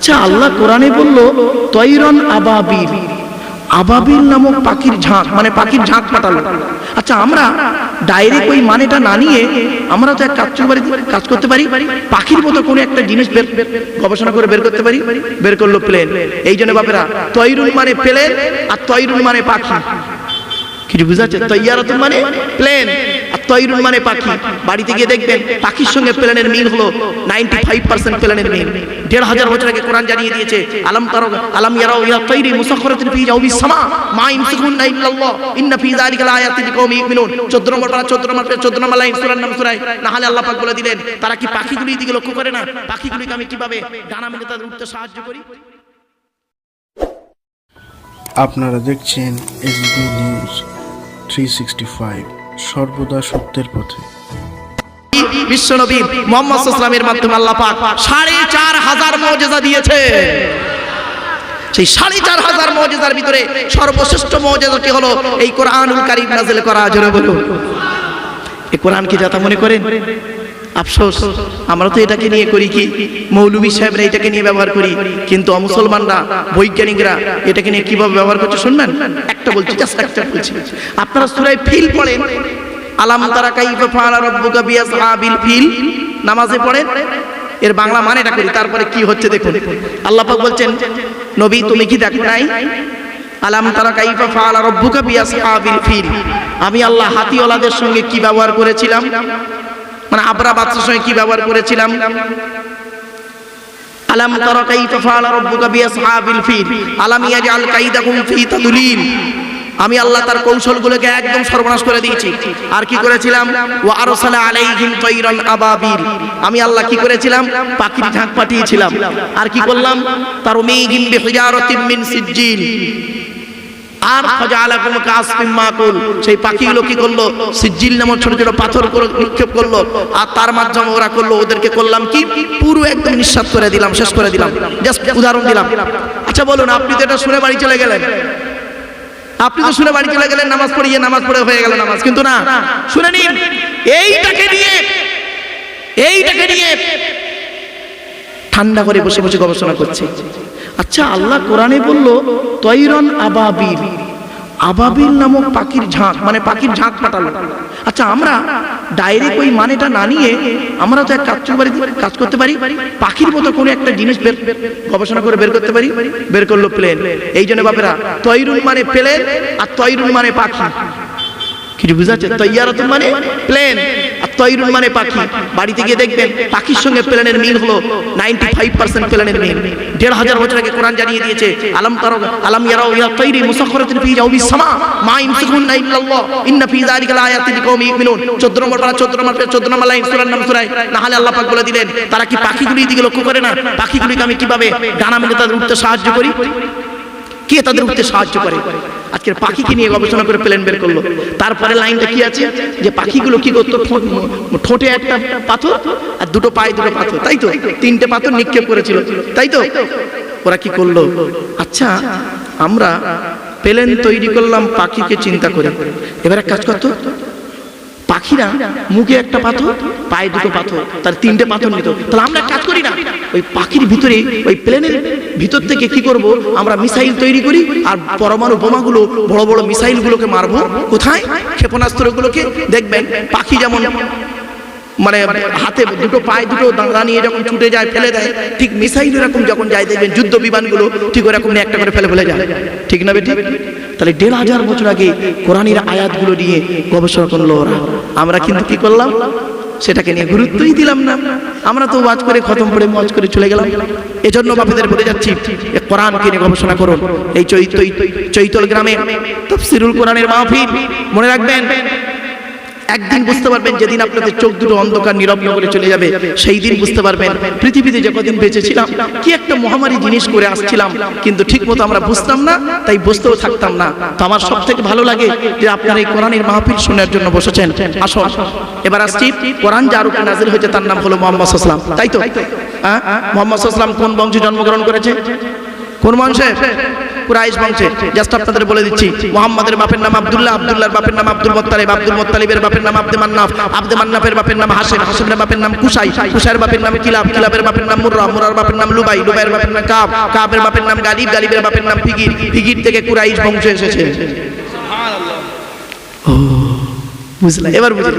আচ্ছা আল্লাহ কোরআনে বলল, তৈরন আবাবিল। আবাবিল নামক পাখির ঝাঁক মানে পাখির ঝাঁক পাঠালো। আচ্ছা আমরা ডাইরেক্ট ওই মানেটা না নিয়ে আমরা তো এক কাজ কাজ করতে পারি, পাখির মতো কোনো একটা জিনিস বের, গবেষণা করে বের করতে পারি, বের করল প্লেন এই জন্য বাপেরা তৈরুন মানে প্লেন আর তৈরুন মানে পাখি। কিছু বুঝাচ্ছে তৈয়ারাতুন মানে প্লেন তৈরুন মানে পাখি। বাড়িতে গিয়ে দেখবেন পাখির সঙ্গে প্লেনের মিল হলো নাইনটি ফাইভ পার্সেন্ট প্লেনের মিল। দেড় হাজার বছর আগে কোরআন জানিয়ে দিয়েছে, আলম তারো, আলম ইয়ারাও ইয়া তৈরি মুসাখরাতিন ফি জাওবি সামা, মা ইমসিকুন না ইল্লাল্লাহ, ইন্না ফি যালিকা লায়াতিন লিকাওমি ইউমিনুন। 14 নম্বর পারা 14 নম্বর 14 নম্বর লাইন সূরার নাম সূরায় না হলে আল্লাহ পাক বলে দিলেন, তারা কি পাখিগুলির দিকে লক্ষ্য করে না? পাখিগুলিকে আমি কীভাবে ডানা মেলে তাদের উঠতে সাহায্য করি? আপনারা দেখছেন SB news three sixty five সর্বদা সত্যের পথে। বিশ্বনবী মোহাম্মদ ইসলামের মাধ্যমে আল্লাহ পাক সাড়ে চার হাজার মজেজা দিয়েছে। সেই সাড়ে চার হাজার মজেজার ভিতরে সর্বশ্রেষ্ঠ মজেজাটি হলো? এই কোরআনুল কারিম নাজিল করা। জন্য বলুন। এই কোরআন কি যাতা মনে করেন? আফসোস, আমরা তো এটাকে নিয়ে করি কি? মৌলভী সাহেবরা এটাকে নিয়ে ব্যবহার করি। কিন্তু অমুসলমানরা, বৈজ্ঞানিকরা এটাকে নিয়ে কীভাবে ব্যবহার করছে শুনবেন? একটা বলছি একটা বলছি। আপনারা সূরায় ফিল পড়েন। আলাম তারা কাইফা ফাআলা রাব্বুকা বিআসহাবিল ফিল। নামাজে পড়েন। এর বাংলা মানেটা করি। তারপরে কি হচ্ছে দেখুন। আল্লাহ পাক বলছেন, নবী, তুমি কি দেখো নাই? আলাম তারা কাইফা ফাআলা রাব্বুকা বিআসহাবিল ফিল। আমি আল্লাহ হাতিওয়ালাদের সঙ্গে কি ব্যবহার করেছিলাম? মানে আবরা বাচ্চার সঙ্গে কি ব্যবহার করেছিলাম? আলাম তারা কাইফা ফাআলা রাব্বুকা বিআসহাবিল ফিল। আলাম ইয়াজআল কাইদাকুম ফি তাদলিল। আমি আল্লাহ তার কৌশলগুলোকে একদম সর্বনাশ করে দিয়েছি। আর কি করেছিলাম? ওয়া আরসালা আলাইহিম তাইরান আবাবিল। আমি আল্লাহ কি করেছিলাম? পাখির ঝাঁক পাঠিয়েছিলাম। আর কি করলাম? তার উমিহিম বিহিজারাতিম মিন সিজ্জিল। আর ফাজালাকুম কাসফিম মাকুল সেই পাখিগুলো কি করল? সিজিল নামক ছোট ছোট পাথর করে নিক্ষেপ করল। আর তার মাধ্যমে ওরা করল, ওদেরকে করলাম কি? পুরো একদম নিঃশ্বাস করে দিলাম, শেষ করে দিলাম। জাস্ট উদাহরণ দিলাম। আচ্ছা বলুন, আপনি তো এটা শুনে বাড়ি চলে গেলেন। আপনি তো শুনে বাড়ি চলে গেলেন, নামাজ পড়িয়ে, নামাজ পড়ে হয়ে গেল নামাজ। কিন্তু না, শুনে নিন। এইটাকে নিয়ে এইটাকে নিয়ে ঠান্ডা করে বসে বসে গবেষণা করছে। আচ্ছা আল্লাহ কোরআনে বলল, তৈরন আবাবিল। আবাবিল নামক পাখির ঝাঁক মানে পাখির ঝাঁক পাঠালো। আচ্ছা আমরা ডাইরেক্ট ওই মানেটা না নিয়ে আমরা তো এক কাজ বাড়ি কাজ করতে পারি, পাখির মতো কোনো একটা জিনিস বের, গবেষণা করে বের করতে পারি, বের করল প্লেন এই জন্য বাপেরা, তৈরুন মানে প্লেন আর তৈরুন মানে পাখি। কিছু বুঝাচ্ছে তৈয়ারাতুন মানে প্লেন তৈরুন মানে পাখি। বাড়িতে গিয়ে দেখবেন পাখির সঙ্গে প্লেনের মিল হলো নাইনটি ফাইভ পার্সেন্ট প্লেনের মিল। দেড় হাজার বছর আগে কোরআন জানিয়ে দিয়েছে, আলম তারো, আলম ইয়ারাও ইয়া তৈরি মুসাখরাতিন ফি জাওবি সামা, মা ইমসিকুন না ইল্লাল্লাহ, ইন্না ফি যালিকা লায়াতিন লিকাওমি ইউমিনুন। 14 নম্বর পারা 14 নম্বর 14 নম্বর লাইন সূরার নাম সূরায় না হলে আল্লাহ পাক বলে দিলেন, তারা কি পাখিগুলির দিকে লক্ষ্য করে না? পাখিগুলিকে আমি কীভাবে ডানা মেলে তাদের উঠতে সাহায্য করি? কে তাদের উঠতে সাহায্য করে? আজকের পাখিকে নিয়ে গবেষণা করে প্লেন বের করল। তারপরে লাইনটা কি আছে? যে পাখিগুলো কি করতো? ঠোঁট- ঠোঁটে একটা পাথর আর দুটো পায়ে দুটো পাথর। তাই তো? তিনটে পাথর নিক্ষেপ করেছিল। তাই তো? ওরা কি করল? আচ্ছা আমরা প্লেন তৈরি করলাম পাখিকে চিন্তা করে। এবার এক কাজ করতো পাখিরা মুখে একটা পাথর, পায়ে দুটো পাথর, তার তিনটে পাথর নিত। তাহলে আমরা কাজ করি না, ওই পাখির ভিতরে, ওই প্লেনের ভিতর থেকে কি করব? আমরা মিসাইল তৈরি করি আর পরমাণু বোমাগুলো, বড় বড় মিসাইলগুলোকে মারবো। কোথায়? ক্ষেপণাস্ত্রগুলোকে দেখবেন, পাখি যেমন মানে হাতে দুটো পায়ে দুটো দাঁড়া নিয়ে যখন ছুটে যায়, ফেলে দেয়, ঠিক মিসাইল এরকম যখন যায়, দেখবেন যুদ্ধ বিমানগুলো ঠিক ওরকম একটা করে ফেলে ফেলে যায়। ঠিক না বেটি? তাহলে দেড় হাজার বছর আগে কোরআনের আয়াতগুলো নিয়ে গবেষণা করল ওরা। আমরা কিন্তু কি করলাম? সেটাকে নিয়ে গুরুত্বই দিলাম না। আমরা তো ওয়াজ করে খতম করে মজ করে চলে গেলাম। এজন্য বাপেদের বলে যাচ্ছি কোরআন কোরআনকে নিয়ে গবেষণা করুন। এই চৈত চৈতল গ্রামে তফসিরুল কোরআনের মাহফিল, মনে রাখবেন? একদিন বুঝতে পারবেন যেদিন আপনাদের চোখ দুটো অন্ধকার, নীরব করে চলে যাবে, সেই দিন বুঝতে পারবেন পৃথিবীতে যে কদিন বেঁচেছিলাম, কি একটা মহামারী জিনিস করে আসছিলাম, কিন্তু ঠিক মতো আমরা বুঝতাম না, তাই বুঝতেও থাকতাম না। তো আমার সব থেকে ভালো লাগে যে আপনারা এই কোরআনের মাহফিল শোনার জন্য বসেছেন। আসুন, এবার আসছি কোরআন যার উপর নাজিল হয়েছে, তার নাম হলো মোহাম্মদ সাল্লাম তাই তো? হ্যাঁ? মোহাম্মদ সাল্লাম কোন বংশে জন্মগ্রহণ করেছে? কোন বংশে? কুরাইশ বংশে জাস্ট আপনাদের বলে দিচ্ছি মোহাম্মদের বাপের নাম আব্দুল্লাহ আব্দুল্লাহর বাপের নাম আব্দুল মোত্তালিব আব্দুল মোত্তালিবের বাপের নাম আব্দে মান্নাফ আব্দে মান্নাফের বাপের নাম হাসেম হাসেমের বাপের নাম কুসাই কুসাইয়ের বাপের নাম কিলাব কিলাবের বাপের নাম মুর্রা মুরার বাপের নাম লুবাই লুবাইয়ের বাপের নাম কাব কাবের বাপের নাম গালিব গালিবের বাপের নাম ফিগির ফিগির থেকে কুরাইশ বংশ এসেছে ও বুঝলে এবার বুঝে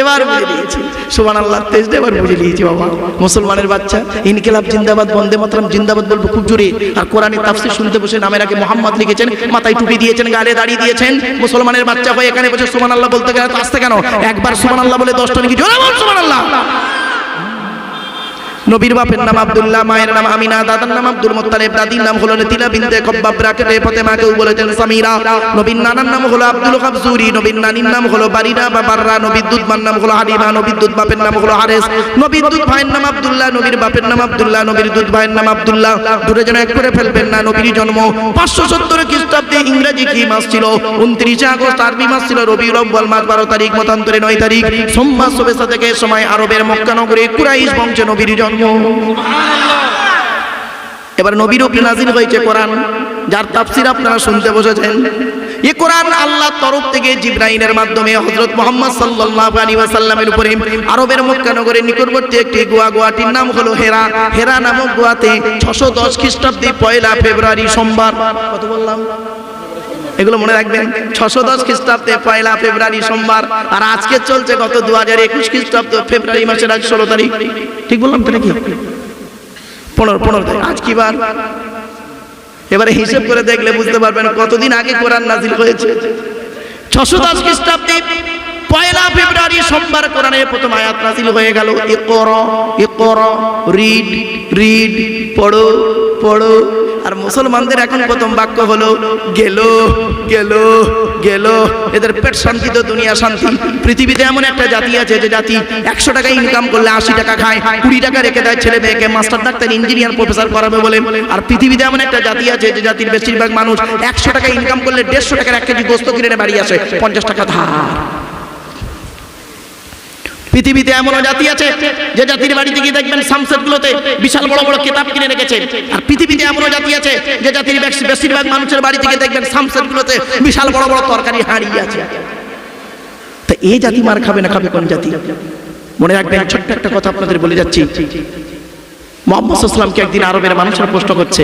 এবার বুঝে নিয়েছি। সুবান আল্লাহ তেজটা এবার বুঝে নিয়েছি বাবা। মুসলমানের বাচ্চা ইনকিলাব জিন্দাবাদ বন্দে মাতরম জিন্দাবাদ বলব খুব জোরে। আর কোরআনের তাফসির শুনতে বসে নামের আগে মোহাম্মদ লিখেছেন মাথায় টুপি দিয়েছেন গালে দাঁড়িয়ে দিয়েছেন। মুসলমানের বাচ্চা হয়ে এখানে বসে সুবান আল্লাহ বলতে গেলে তো আসতে কেন? একবার সুবান আল্লাহ বলে দশটা নাকি জোরে বল সুবান আল্লাহ নবীর বাপের নাম আব্দুল্লাহ, মায়ের নাম আমিনা, দাদার নাম আব্দুল মোত্তালেব, দাদির নাম হলো নেতিলা বিনতে কব্বাব ব্রাকেটে ফাতেমাকেও বলেছেন সামিরা। নবীর নানার নাম হলো আব্দুল কাবজুরি নবীর নানির নাম হলো বারিনা বা বাররা, নবীর দুধ মার নাম হলো হালিমা, নবীর দুধ বাপের নাম হলো হারেস, নবীর দুধ ভাইয়ের নাম আব্দুল্লাহ, নবীর বাপের নাম আব্দুল্লাহ, নবীর দুধ ভাইয়ের নাম আব্দুল্লাহ। দূরে যেন এক করে ফেলবেন না নবীর জন্ম। পাঁচশো সত্তর খ্রিস্টাব্দে ইংরেজি কি মাস ছিল? উনত্রিশে আগস্ট আরবি মাস ছিল রবি রব্বল মাস, বারো তারিখ, মতান্তরে নয় তারিখ। সোমবার শুভেচ্ছা থেকে সময় আরবের মক্কা নগরে কুরাইশ বংশে নবীর জন্ম। এবার নবীর উপরে নাজিল হয়েছে কোরআন, যার তাফসির আপনারা শুনতে বসেছেন। এই কোরআন আল্লাহর তরফ থেকে জিব্রাইলের মাধ্যমে হযরত মুহাম্মদ সাল্লাল্লাহু আলাইহি ওয়াসাল্লামের উপরে আরবের মক্কা নগরের নিকটবর্তী একটি গোয়া, গোয়াটির নাম হলো হেরা। হেরা নামক গোয়াতে 610 খ্রিস্টাব্দে পয়লা ফেব্রুয়ারি সোমবার, কত বললাম? এগুলো মনে রাখবেন, ছশো দশ খ্রিস্টাব্দে পয়লা ফেব্রুয়ারি সোমবার, আর আজকে চলছে গত দু হাজার একুশ খ্রিস্টাব্দ, ফেব্রুয়ারি মাসের আজ ষোলো তারিখ। ঠিক বললাম তো নাকি? পনেরো পনেরো তারিখ। আজ কি বার? এবারে হিসেব করে দেখলে বুঝতে পারবেন কতদিন আগে কোরআন নাজিল হয়েছে। ছশো দশ খ্রিস্টাব্দে পয়লা ফেব্রুয়ারি সোমবার কোরআনের প্রথম আয়াত নাজিল হয়ে গেল। এ কর এ কর রিড রিড, পড়ো পড়ো আর মুসলমানদের এখন প্রথম বাক্য হলো, গেল গেল গেল। এদের পেট শান্তি তো দুনিয়া শান্তি। পৃথিবীতে এমন একটা জাতি আছে যে জাতি একশো টাকা ইনকাম করলে আশি টাকা খায়, কুড়ি টাকা রেখে দেয় ছেলে মেয়েকে মাস্টার ডাক্তার ইঞ্জিনিয়ার প্রফেসর করাবে বলে। আর পৃথিবীতে এমন একটা জাতি আছে যে জাতির বেশিরভাগ মানুষ একশো টাকা ইনকাম করলে দেড়শো টাকার এক কেজি গোস্ত কিনে বাড়ি আসে, পঞ্চাশ টাকা ধার। পৃথিবীতে এমন জাতি আছে, যে জাতির বাড়িতে গিয়ে দেখবেন সামসেট গুলোতে বিশাল বড় বড় কিতাব কিনে রেখেছে। আর পৃথিবীতে এমন জাতি আছে, যে জাতির বেশিরভাগ মানুষের বাড়ি থেকে দেখবেন সামসেট গুলোতে বিশাল বড় বড় তরকারি হাঁড়ি আছে। তা এই জাতি মার খাবে না খাবে কোন জাতি? মনে রাখবেন, ছোট্ট একটা কথা আপনাদের বলে যাচ্ছি। মোহাম্মদ ইসলামকে একদিন আরবের মানুষরা প্রশ্ন করছে।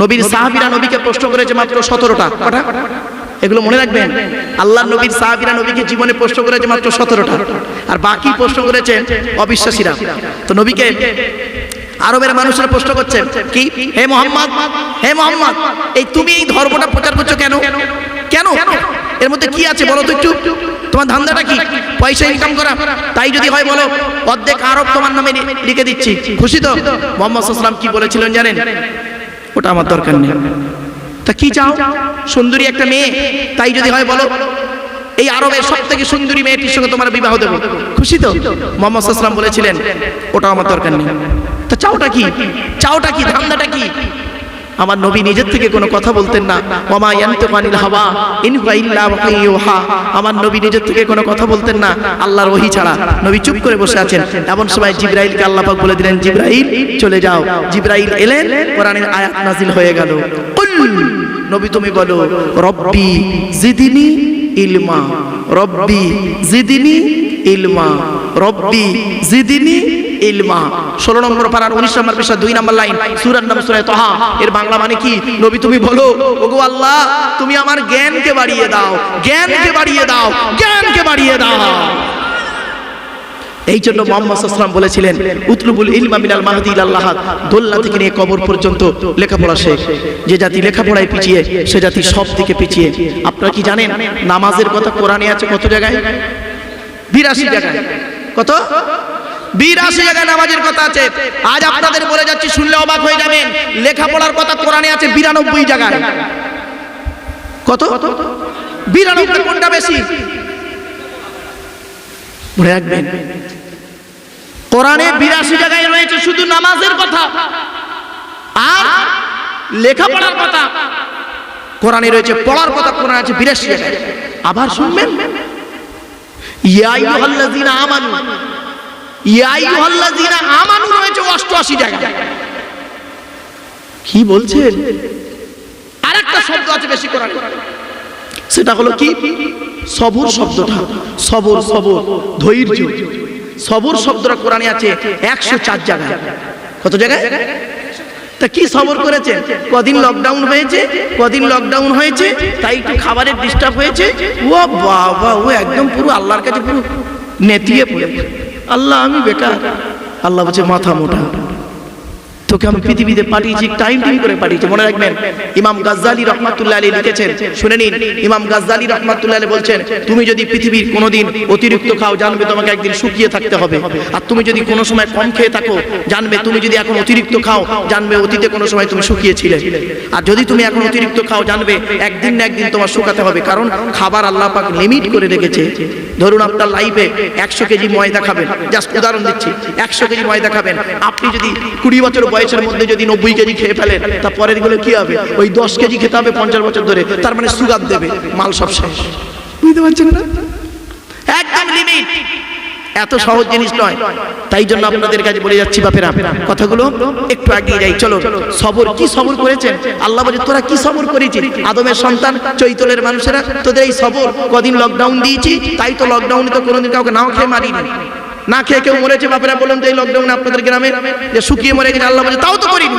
নবীর সাহাবিরা নবীকে প্রশ্ন করেছে মাত্র সতেরোটা। কটা? এগুলো মনে রাখবেন, আল্লাহ নবীর সাহাবিরা নবীকে জীবনে প্রশ্ন করেছে মাত্র সতেরোটা। আর বাকি প্রশ্ন করেছেন অবিশ্বাসীরা। তো নবীকে আরবের মানুষরা প্রশ্ন করছে, কি? হে মোহাম্মদ হে মোহাম্মদ, এই তুমি এই ধর্মটা প্রচার করছ কেন? কেন? এর মধ্যে কি আছে বলো তো একটু? তোমার ধান্দাটা কি? পয়সা ইনকাম করা? তাই যদি হয় বলো, অর্ধেক আরব তোমার নামে লিখে দিচ্ছি। খুশি তো? মোহাম্মদ সাল্লাম কি বলেছিলেন জানেন? ওটা আমার দরকার নেই। তা কি চাও? সুন্দরী একটা মেয়ে। তাই যদি হয় বলো, এই আরবের সব থেকে সুন্দরী মেয়েটির সঙ্গে তোমার বিবাহ দেবো। খুশি তো? মোহাম্মদ সাল্লাম বলেছিলেন, ওটা আমার দরকার নেই। তা চাওটা কি? চাওটা কি? ধান্দাটা কি? আমার নবী নিজের থেকে কোনো কথা বলতেন না। মামা হাওয়া, ইন ইল্লা ওয়াহিয়ুহা আমার নবী নিজের থেকে কোনো কথা বলতেন না, আল্লাহর ওহী ছাড়া। নবী চুপ করে বসে আছেন। এমন সময় জিব্রাইলকে আল্লাহ পাক বলে দিলেন, জিব্রাইল, চলে যাও। জিব্রাইল এলেন, কোরআনের আয়াত নাজিল হয়ে গেল। নবী তুমি বলো, রব্বি জিদিনি ইলমা। রব্বি জিদিনি ইলমা। রব্বি জিদিনি ইলমা। ষোলো নম্বর পাড়ার উনিশ নম্বর পেশা দুই নম্বর লাইন, সুরার নাম সুরায় তহা। এর বাংলা মানে কি? নবী তুমি বলো, ওগো আল্লাহ, তুমি আমার জ্ঞানকে বাড়িয়ে দাও, জ্ঞানকে বাড়িয়ে দাও, জ্ঞানকে বাড়িয়ে দাও। এই জন্য মোহাম্মদ সাল্লাম বলেছিলেন, উতলুবুল ইলমা মিনাল মাহদি ইলাল্লাহ দোল্লা থেকে নিয়ে কবর পর্যন্ত লেখাপড়া শেখ। যে জাতি লেখাপড়ায় পিছিয়ে, সে জাতি সব দিকে পিছিয়ে। আপনারা কি জানেন, নামাজের কথা কোরআনে আছে কত জায়গায়? বিরাশি জায়গায়। কত? বিরাশি জায়গায় নামাজের কথা আছে। আজ আপনাদের বলে যাচ্ছি, শুনলে অবাক হয়ে যাবেন। লেখাপড়ার কথা কোরআনে আছে বিরানব্বই জায়গায়। কত? বিরানব্বই কোনটা বেশি? কোরআনে বিরাশি জায়গায় রয়েছে শুধু নামাজের কথা আর লেখাপড়ার কথা। কোরআনে রয়েছে পড়ার কথা, কোরআনে আছে বিরাশি জায়গায়। আবার শুনবেন? ইয়া আইয়ুহাল্লাযীনা আমানু ইয়া আইয়ুহাল্লাযীনা আমানু রয়েছে অষ্টআশি জায়গায়। কি বলছেন? আর একটা শব্দ আছে বেশি করার সেটা হলো কি? সবর শব্দটা। সবর সবর, ধৈর্য। সবর শব্দটা কোরআনে আছে একশো চার জায়গায়। কত জায়গায়? তা কি সবর করেছেন কদিন লকডাউন হয়েছে, কদিন লকডাউন হয়েছে, তাই একটু খাবারের ডিস্টার্ব হয়েছে। ও বাবা, ও একদম পুরো আল্লাহর কাছে পুরো নেতিয়ে পড়ে। আল্লাহ আমি বেকার। আল্লাহ বলছে মাথা মোটা। তোকে আমি পৃথিবীতে পাঠিয়েছি টাইম টাইম করে পাঠিয়েছি। মনে রাখবেন, ইমাম গাজ্জালি রহমাতুল্লাহ আলী লিখেছেন, শুনে নিন, ইমাম গাজ্জালি রহমাতুল্লাহ আলী বলছেন, তুমি যদি পৃথিবীর কোনোদিন অতিরিক্ত খাও, জানবে তোমাকে একদিন শুকিয়ে থাকতে হবে। আর তুমি যদি কোনো সময় কম খেয়ে থাকো, জানবে তুমি যদি এখন অতিরিক্ত খাও, জানবে অতীতে কোনো সময় তুমি শুকিয়েছিলে। আর যদি তুমি এখন অতিরিক্ত খাও, জানবে একদিন না একদিন তোমার শুকাতে হবে। কারণ খাবার আল্লাহ পাক লিমিট করে রেখেছে। ধরুন আপনার লাইফে একশো কেজি ময়দা খাবেন জাস্ট উদাহরণ দিচ্ছি, একশো কেজি ময়দা খাবেন। আপনি যদি কুড়ি বছর বয়সের মধ্যে যদি নব্বই কেজি খেয়ে ফেলেন তা পরেরগুলো কি হবে? ওই দশ কেজি খেতে হবে পঞ্চাশ বছর ধরে তার মানে সুগার দেবে মাল সব শেষ। বুঝতে পারছেন না? একদম লিমিট এত সহজ জিনিস নয়। তাই জন্য আপনাদের কাছে বলে যাচ্ছি বাপেরা কথাগুলো একটু এগিয়ে যাই। চলো সবর কি সবর করেছেন? আল্লাহ বলে তোরা কি সবর করেছিস? আদমের সন্তান চৈতলের মানুষেরা তোদের এই সবর কদিন লকডাউন দিয়েছি? তাই তো লকডাউনে তো কোনোদিন কাউকে নাও খেয়ে মারিনি। না খেয়ে কেউ মরেছে, বাপেরা বলুন তো এই লকডাউনে আপনাদের গ্রামে, যে শুকিয়ে মরে গেছে, আল্লাহ বলে তাও তো করিনি।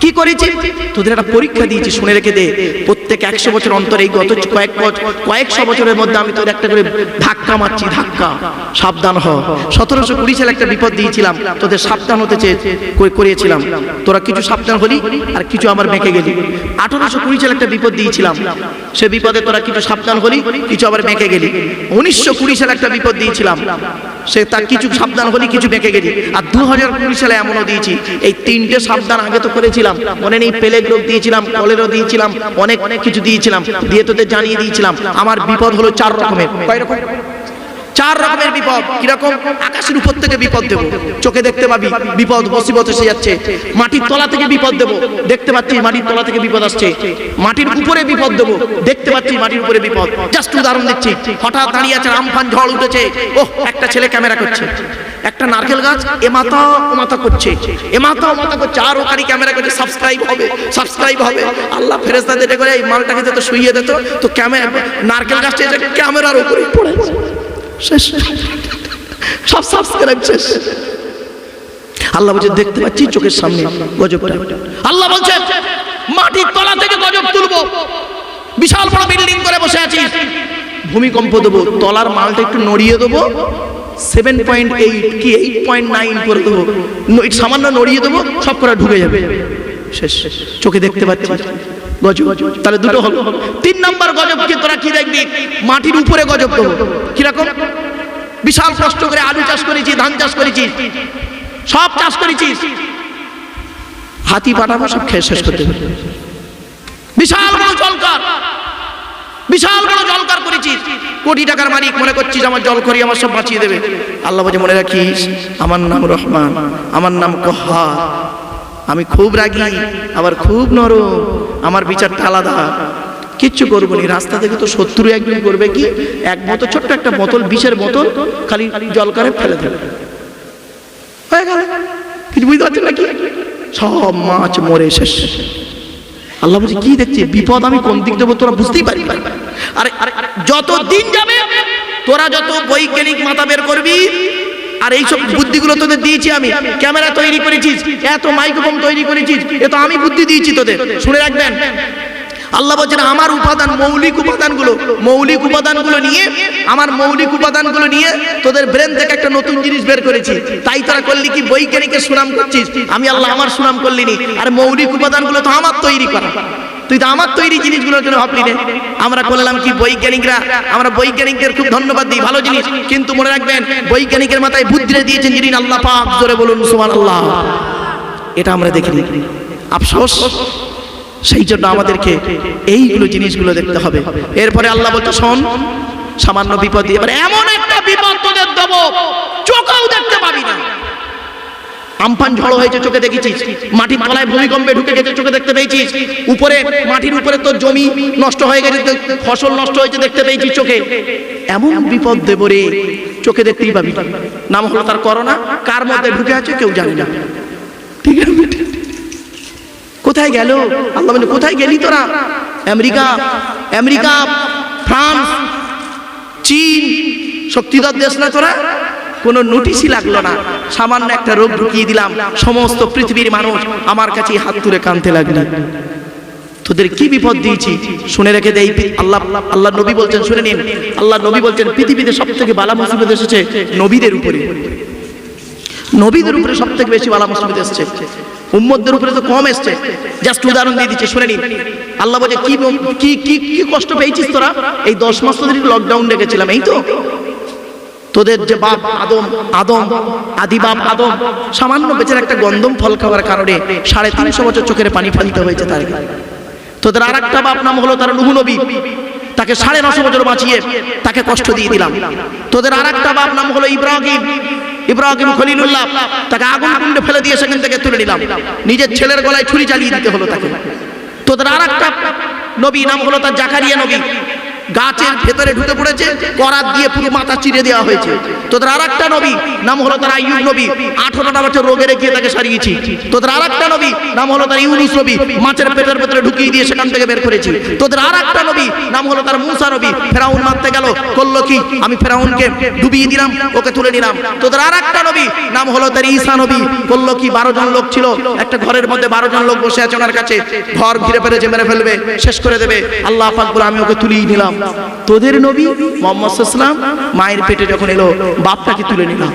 কি করেছি? তোদের একটা পরীক্ষা দিয়েছি, শুনে রেখে দে। প্রত্যেক একশো বছর অন্তর এই গত কয়েক বছর কয়েকশো বছরের মধ্যে আমি তোদের একটা করে ধাক্কা মারছি, ধাক্কা। সাবধান হ। সতেরোশো কুড়ি সালে একটা বিপদ দিয়েছিলাম, তোদের সাবধান হতে চেয়ে করে- করিয়েছিলাম। তোরা কিছু সাবধান হলি আর কিছু আমার বেঁকে গেলি। আঠারোশো কুড়ি সালে একটা বিপদ দিয়েছিলাম, সে বিপদে তোরা কিছু সাবধান হলি, কিছু আবার বেঁকে গেলি। উনিশশো কুড়ি সালে একটা বিপদ দিয়েছিলাম সে তার কিছু সাবধান হলি কিছু বেঁকে গেলি আর দু হাজার কুড়ি সালে এমনও দিয়েছি, এই তিনটে সাবধান আগে তো করেছিলাম। মনে নেই পেলেগ রোগ দিয়েছিলাম, কলেরও দিয়েছিলাম অনেক অনেক কিছু দিয়েছিলাম, দিয়ে তোদের জানিয়ে দিয়েছিলাম। আমার বিপদ হলো চার রকমের। কয় রকম? চার রকমের বিপদ। কীরকম? আকাশের উপর থেকে বিপদ দেব। চোখে দেখতে পাবি, বিপদ, মুসিবত এসে যাচ্ছে। মাটির তলা থেকে বিপদ দেব। দেখতে পাচ্ছি মাটির তলা থেকে বিপদ আসছে। মাটির উপরে বিপদ দেব। দেখতে পাচ্ছি মাটির উপরে বিপদ। জাস্ট উদাহরণ দিচ্ছি। হঠাৎ দাঁড়িয়ে আছে আমফান ঝড় উঠেছে। ওহ, একটা ছেলে ক্যামেরা করছে। একটা নারকেল গাছ, এ মাথা ও মাথা করছে। এ মাথা ও মাথা করছে। আর ওখানে ক্যামেরা করছে, সাবস্ক্রাইব হবে সাবস্ক্রাইব হবে। আল্লাহ ফেরেস্তা দিতে করে এই মালটাকে যাতে শুইয়ে দিত তো। ক্যামেরা নারকেল গাছটা ক্যামেরার উপরে পড়ে শেষ। সব সাবস্ক্রাইব শেষ। আল্লাহ বলছে, দেখতে পাচ্ছি চোখের সামনে গজবটা। আল্লাহ বলছে, মাটির তলা থেকে গজব তুলবো। বিশাল বড় বিল্ডিং করে বসে আছি। ভূমিকম্প দেবো, তলার মালটা একটু নড়িয়ে দেবো। সেভেন পয়েন্ট এইট কি এইট পয়েন্ট নাইন করে দেবো। সামান্য নড়িয়ে দেবো, সব করে ঢুকে যাবে। শেষ। চোখে দেখতে পাচ্ছি। গজব। তাহলে দুটো হলো। তিন নম্বর গজব কি তোরা কি দেখবি? মাটির উপরে গজব দেবো। কীরকম? বিশাল কষ্ট করে আলু চাষ করেছি ধান চাষ করেছি সব চাষ করেছিস। হাতি পাঠাবো সব খেয়ে শেষ করতে বিশাল বড় জলকার। বিশাল বড় জলকার করেছিস। কোটি টাকার মালিক মনে করছিস আমার জল করি আমার সব বাঁচিয়ে দেবে। আল্লাহ বলছে, মনে রাখিস, আমার নাম রহমান, আমার নাম কহার। আমি খুব রাগি, আবার খুব নরম। আমার বিচারটা আলাদা। কিচ্ছু করব নি রাস্তা থেকে তো শত্রু একদিন করবে কি? এক বোতল, ছোট্ট একটা বোতল, বিষের বোতল, খালি জল করে ফেলে দেবে। হয়ে গেল। কিছু বুঝতে পারছেন নাকি? সব মাছ মরে শেষ। আল্লাহ বলছে, কি দেখছি? বিপদ আমি কোন দিক দেবো তোরা বুঝতেই পারি আরে যত দিন যাবে, তোরা যত বৈজ্ঞানিক মাথা বের করবি আর এইসব বুদ্ধিগুলো তোদের দিয়েছি আমি। ক্যামেরা তৈরি করেছিস এত মাইক্রোফোন তৈরি করেছিস এ তো আমি বুদ্ধি দিয়েছি তোদের। শুনে রাখবেন। আল্লাহ বলছেন আমার উপাদান মৌলিক উপাদানগুলো মৌলিক উপাদানগুলো নিয়ে আমার মৌলিক উপাদানগুলো নিয়ে তোদের ব্রেন থেকে একটা নতুন জিনিস বের করেছি। তাই তোরা করলি কি বৈজ্ঞানিকের সুনাম করছিস? আমি আল্লাহ আমার সুনাম করলিনি। আর মৌলিক উপাদানগুলো তো আমার তৈরি করা। তুই তো আমার তৈরি জিনিসগুলোর জন্য ভাবলি নে আমরা করলাম কি বৈজ্ঞানিকরা? আমরা বৈজ্ঞানিকদের খুব ধন্যবাদ দিই, ভালো জিনিস। কিন্তু মনে রাখবেন, বৈজ্ঞানিকের মাথায় বুদ্ধিরে দিয়েছেন যিনি আল্লাহ পাক, জোরে বলুন, সুবহানাল্লাহ। এটা আমরা দেখিনি। আফসোস। সেই জন্য আমাদেরকে এইগুলো জিনিসগুলো দেখতে হবে। এরপরে আল্লাহ বলতে শোন, সামান্য বিপদ দিয়ে এমন একটা বিপদ তোদের দেব, চোখেও দেখতে পাবি না। আমফান ঝড় হয়েছে, চোখে দেখেছিস? মাটির তলায় ভূমিকম্পে ঢুকে গেছে, চোখে দেখতে পেয়েছিস? উপরে, মাটির উপরে তোর জমি নষ্ট হয়ে গেছে ফসল নষ্ট হয়েছে, দেখতে পেয়েছিস চোখে? এমন বিপদ দেব রে চোখে দেখতেই পাবি। নাম হলো তার করোনা, কার মধ্যে ঢুকে আছে কেউ জানে না। ঠিক আছে কোথায় গেল? আল্লাহ বলে কোথায় গেলি তোরা? আমেরিকা আমেরিকা, ফ্রান্স, চীন, শক্তিধর দেশ না তোরা? কোনো নোটিশই লাগল না। সামান্য একটা রোগ ঢুকিয়ে দিলাম। সমস্ত পৃথিবীর মানুষ আমার কাছে হাত তুলে কানতে লাগল। তোদের কি বিপদ দিয়েছি? শুনে রেখে দেই আল্লাহ আল্লাহ নবী বলছেন, শুনে নিন। আল্লাহ নবী বলছেন, পৃথিবীতে সব থেকে বালা মুসিবত এসেছে নবীদের উপরে। নবীদের উপরে সব থেকে বেশি বালা মুসিবত এসেছে। উম্মতদের উপরে তো কম এসছে। জাস্ট উদাহরণ দিয়ে দিচ্ছে, শুনে নিন। আল্লাহ বলছে, কি কি কি কি কষ্ট পেয়েছিস তোরা? এই দশ মাস তোদের লকডাউন রেখেছিলাম, এই তো? তোদের যে বাপ আদম আদম, আদি বাপ আদম, সামান্য বেচার একটা গন্ধম ফল খাওয়ার কারণে সাড়ে তিনশো বছর চোখের পানি ফেলতে হয়েছে তার তোদের আর একটা বাপ নাম হলো তার নুহু নবী। তাকে সাড়ে নশো বছর বাঁচিয়ে তাকে কষ্ট দিয়ে দিলাম। তোদের আর একটা বাপ নাম হলো ইব্রাহিম। ইব্রাহিম খলিলুল্লাহ, তাকে আগুন কুণ্ডে ফেলে দিয়ে সেখান থেকে তুলে নিলাম। নিজের ছেলের গলায় ছুরি চালিয়ে দিতে হলো তাকে। তোদের আর একটা নবী নাম হলো তার জাকারিয়া নবী। গাছের ভেতরে ঢুকে পড়েছে, করাত দিয়ে পুরো মাথা চিরে দেওয়া হয়েছে। তোদের আর একটা নবী, নাম হলো তার আইয়ুব নবী। আঠারোটা বছর রোগে রেখে তাকে সারিয়েছি। তোদের আর একটা নবী, নাম হলো তার ইউনুস নবী। মাছের পেটের ভেতরে ঢুকিয়ে দিয়ে সেখান থেকে বের করেছি। তোদের আর একটা নবী, নাম হলো তার মুসা নবী। ফেরাউন মারতে গেল, করল কি? আমি ফেরাউনকে ডুবিয়ে দিলাম, ওকে তুলে নিলাম। তোদের আর একটা নবী, নাম হলো তার ঈসা নবী। করল কি? বারো জন লোক ছিল, একটা ঘরের মধ্যে বারো জন লোক বসে আছে ওনার কাছে। ঘর ঘিরে ফেলেছে, মেরে ফেলবে, শেষ করে দেবে। আল্লাহ পাক বলে আমি ওকে তুলিয়ে নিলাম। তোদের নবী মোহাম্মদ মায়ের পেটে যখন এলো বাপটাকে তুলে নিলাম।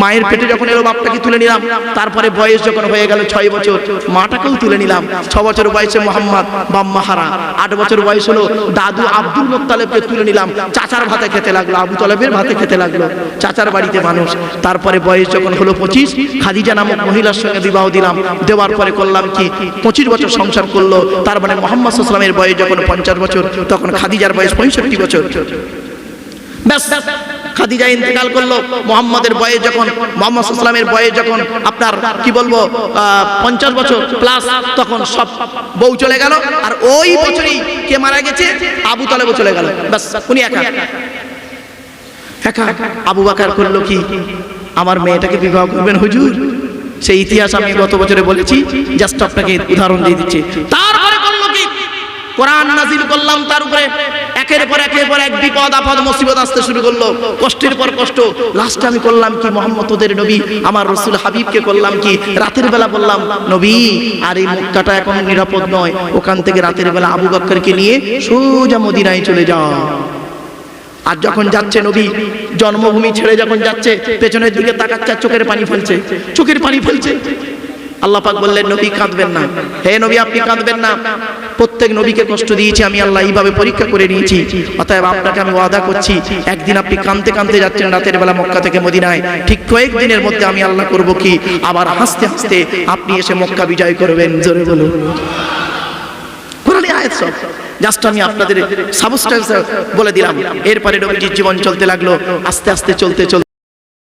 মায়ের পেটে যখন এলো বাপটাকে তুলে নিলাম, তারপরে বয়স যখন হয়ে গেল ছয় বছর, মাটাকেও তুলে নিলাম। ছ বছর বয়সে মোহাম্মদ বাম্মাহারা আট বছর বয়স হলো দাদু আব্দুল মোত্তালেবকে তুলে নিলাম। চাচার ভাতে খেতে লাগল, আবু তলেবের ভাতে খেতে লাগল। চাচার বাড়িতে মানুষ, তারপরে বয়স যখন হলো পঁচিশ, খাদিজা নামক মহিলার সঙ্গে বিবাহ দিলাম। দেওয়ার পরে করলাম কি, পঁচিশ বছর সংসার করল। তার মানে মোহাম্মদ সাল্লামের বয়স যখন পঞ্চাশ বছর, তখন খাদিজার বয়স পঁয়ষট্টি বছর। ব্যাস। খাদিজা ইন্তেকাল করল, মোহাম্মদের বয়স যখন, মোহাম্মদ ইসলামের বয়স যখন আপনার, কি বলব পঞ্চাশ বছর প্লাস তখন সব বউ চলে গেল, আর ওই বছরই কে মারা গেছে? আবু তালেবও চলে গেল। ব্যাস, উনি একা। একা। আবু বাকার করল কি? আমার মেয়েটাকে বিবাহ করবেন হুজুর? সেই ইতিহাস আমি গত বছরে বলেছি জাস্ট আপনাকে উদাহরণ দিয়ে দিচ্ছি। তারপরে করল কি? কোরআন নাজিল করলাম, তার উপরে একের পর একের পর এক বিপদ, আপদ, মুসিবত আসতে শুরু করল। কষ্টের পর কষ্ট। লাস্টে আমি করলাম কি, মোহাম্মদ ওদের নবী, আমার রসুল হাবিবকে করলাম কি? রাতের বেলা বললাম, নবী, আর এই মুক্তাটা এখন নিরাপদ নয়। ওখান থেকে রাতের বেলা আবু বক্করকে নিয়ে সোজা মদিনায় চলে যাও। আর যখন যাচ্ছে নবী, জন্মভূমি ছেড়ে যখন যাচ্ছে, পেছনের দিকে তাকাচ্ছে চোখের পানি ফেলছে। চোখের পানি ফেলছে। আল্লাহ পাক বললেন, নবী, কাঁদবেন না। হে নবী, আপনি কাঁদবেন না। প্রত্যেক নবীকে কষ্ট দিয়েছি আমি আল্লাহ এইভাবে পরীক্ষা করে নিয়েছি। অতএব আপনাকে আমি ওয়াদা করছি একদিন আপনি কাঁদতে কাঁদতে যাচ্ছেন রাতের বেলা মক্কা থেকে মদিনায় ঠিক কয়েকদিনের মধ্যে আমি আল্লাহ করব কি? আবার হাসতে হাসতে আপনি এসে মক্কা বিজয় করবেন জোরে বলুন। কোরআনে আয়াত সব। জাস্ট আমি আপনাদের সাবস্টেন্স বলে দিলাম। এরপরে নবীজির জীবন চলতে লাগল আস্তে আস্তে চলতে চলতে